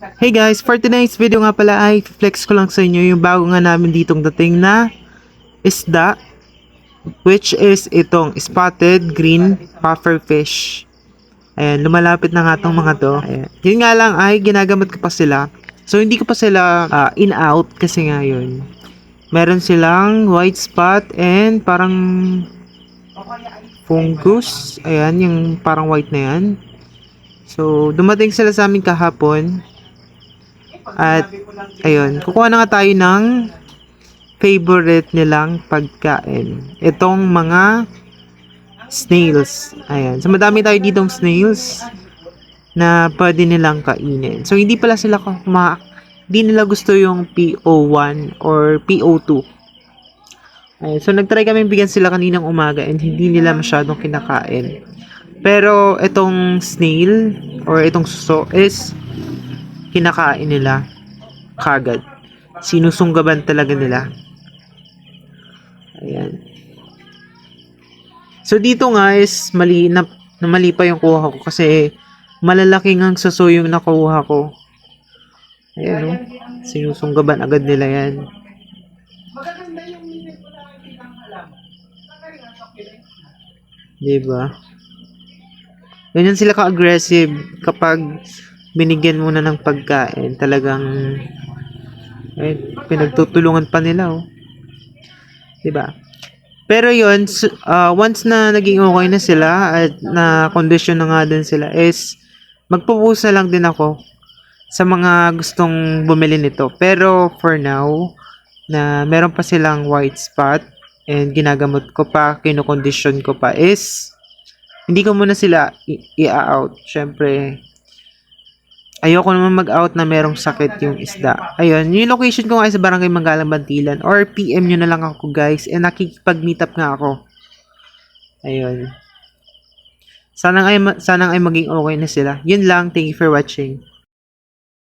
Hey guys, for tonight's video nga pala ay flex ko lang sa inyo yung bago nga namin ditong dating na isda which is itong spotted green puffer fish. Ayan, lumalapit na nga tong mga to. Ayan. Yun nga lang ay ginagamot ko pa sila. So hindi ko pa sila ah, in-out kasi nga yun. Meron silang white spot and parang fungus. Ayan, yung parang white na yan. So, dumating sila sa amin kahapon. At, ayun, kukuha na nga tayo ng favorite nilang pagkain. Itong mga snails. Ayan. So, madami tayo ditong snails na pwede nilang kainin. So, hindi pala sila kuma hindi nila gusto yung PO1 or PO2. Ayan. So, nagtry kami bigyan sila kaninang umaga and hindi nila masyadong kinakain. Pero itong snail or itong suso is kinakain nila kagad. Sinusunggaban talaga nila. Ayan. So dito nga is mali na, na mali pa yung kuha ko kasi malalaking ang suso yung nakuha ko. Ayan o. Sinusunggaban agad nila yan. Diba? Ganyan sila ka-aggressive kapag binigyan mo na ng pagkain. Talagang eh, pinagtutulungan pa nila oh. 'Di ba? Pero yon once na naging okay na sila at na condition na nga din sila is magpupusa lang din ako sa mga gustong bumili nito. Pero for now, na meron pa silang white spot and ginagamot ko pa, kinokondisyon ko pa is hindi ko muna sila i-out. Syempre, ayoko naman mag-out na merong sakit yung isda. Ayun, yung location ko nga sa Barangay Manggalang Bantilan or PM nyo na lang ako guys and nakikipag-meet up nga ako. Ayun. Sana ay, sana ay maging okay na sila. Yun lang. Thank you for watching.